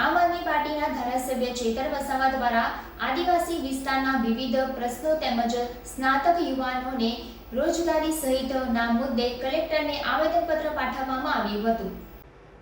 આમ આદમી પાર્ટીના ધારાસભ્ય ચેતર વસાવા દ્વારા આદિવાસી વિસ્તારના વિવિધ પ્રશ્નો તેમજ સ્નાતક યુવાનોને રોજગારી સહિતના મુદ્દે કલેક્ટરને આવેદનપત્ર પાઠવવામાં આવ્યું હતું.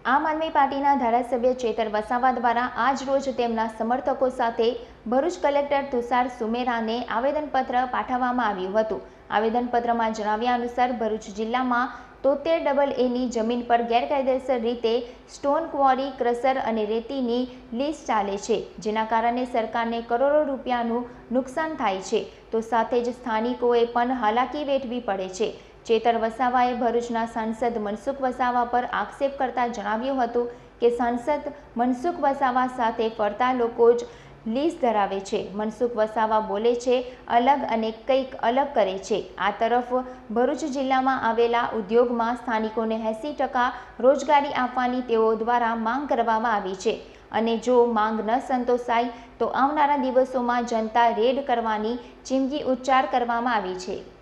આમ આદમી પાર્ટીના ધારાસભ્ય ચેતર વસાવા દ્વારા આજ રોજ તેમના સમર્થકો સાથે ભરૂચ કલેક્ટર તુષાર સુમેરાને આવેદનપત્ર પાઠવવામાં આવ્યું હતું. આવેદનપત્રમાં જણાવ્યા અનુસાર ભરૂચ જિલ્લામાં તોતેર ડબલ એની જમીન પર ગેરકાયદેસર રીતે સ્ટોન ક્વોરી ક્રશર અને રેતીની લીઝ ચાલે છે, જેના કારણે સરકારને કરોડો રૂપિયાનું નુકસાન થાય છે. તો સાથે જ સ્થાનિકોએ પણ હાલાકી વેઠવી પડે છે. ચેતર વસાવાએ ભરૂચના સાંસદ મનસુખ વસાવા પર આક્ષેપ કરતા જણાવ્યું હતું કે સાંસદ મનસુખ વસાવા સાથે ફરતા લોકો જ લીઝ ધરાવે છે. મનસુખ વસાવા બોલે છે, અલગ અને કંઈક અલગ કરે છે. આ તરફ ભરૂચ જિલ્લામાં આવેલા ઉદ્યોગમાં સ્થાનિકોને એંસી ટકા રોજગારી આપવાની તેઓ દ્વારા માંગ કરવામાં આવી છે. અને જો માંગ ન સંતોષાય, તો આવનારા દિવસોમાં જનતા રેડ કરવાની ચીમકી ઉચ્ચાર કરવામાં આવી છે.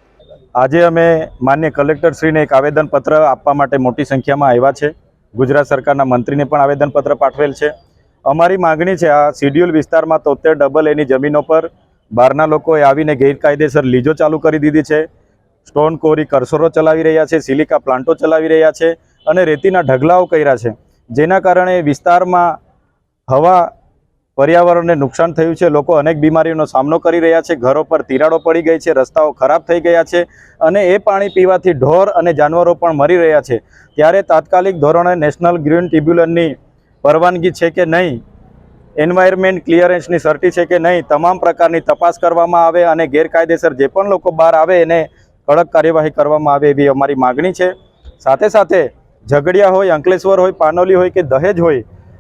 આજે અમે માન્ય કલેક્ટરશ્રીને એક આવેદનપત્ર આપવા માટે મોટી સંખ્યામાં આવ્યા છે. ગુજરાત સરકારના મંત્રીને પણ આવેદનપત્ર પાઠવેલ છે. અમારી માગણી છે, આ શિડ્યુલ વિસ્તારમાં તોતેર ડબલ એની જમીનો પર બહારના લોકોએ આવીને ગેરકાયદેસર લીજો ચાલુ કરી દીધી છે. સ્ટોન કોરી કરસરો ચલાવી રહ્યા છે, સિલિકા પ્લાન્ટો ચલાવી રહ્યા છે અને રેતીના ઢગલાઓ કર્યા છે. જેના કારણે વિસ્તારમાં હવા પર્યાવરણને નુકસાન થયું છે. લોકો અનેક બીમારીઓનો સામનો કરી રહ્યા છે. ઘરો પર તિરાડો પડી ગઈ છે. રસ્તાઓ ખરાબ થઈ ગયા છે અને એ પાણી પીવાથી ઢોર અને જાનવરો પણ મરી રહ્યા છે. ત્યારે તાત્કાલિક ધોરણે નેશનલ ગ્રીન ટ્રિબ્યુનલની પરવાનગી છે કે નહીં? એન્વાયરમેન્ટ ક્લિયરન્સની સર્ટી છે કે નહીં? તમામ પ્રકારની તપાસ કરવામાં આવે અને ગેરકાયદેસર જે પણ લોકો બહાર આવે એને કડક કાર્યવાહી કરવામાં આવે એવી અમારી માગણી છે. સાથે સાથે ઝઘડિયા હોય, અંકલેશ્વર હોય, પાનોલી હોય કે દહેજ હોય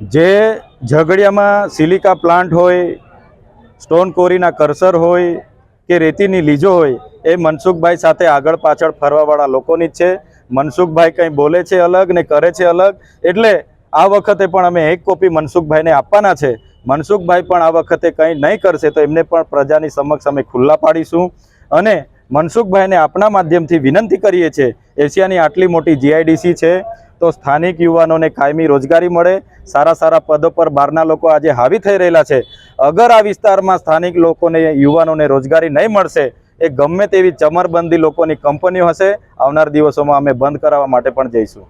જે ઝઘડિયામાં સિલિકા પ્લાન્ટ હોય, સ્ટોન કોરીના કરસર હોય કે રેતીની લીજો હોય, એ મનસુખભાઈ સાથે આગળ પાછળ ફરવાવાળા લોકોની જ છે. મનસુખભાઈ કંઈ બોલે છે અલગ ને કરે છે અલગ, એટલે આ વખતે પણ અમે એક કોપી મનસુખભાઈને આપવાના છે. મનસુખભાઈ પણ આ વખતે કંઈ નહીં કરશે તો એમને પણ પ્રજાની સમક્ષ અમે ખુલ્લા પાડીશું. અને મનસુખભાઈને આપણા માધ્યમથી વિનંતી કરીએ છીએ એશિયાની આટલી મોટી જીઆઈડીસી છે, તો સ્થાનિક યુવાનોને કાયમી રોજગારી મળે. સારા સારા પદો પર બહારના લોકો આજે હાવી થઈ રહેલા છે. અગર આ વિસ્તારમાં સ્થાનિક લોકોને, યુવાનોને રોજગારી નહીં મળશે, એ ગમે તેવી ચમરબંધી લોકોની કંપનીઓ હશે. આવનાર દિવસોમાં અમે બંધ કરાવવા માટે પણ જઈશું.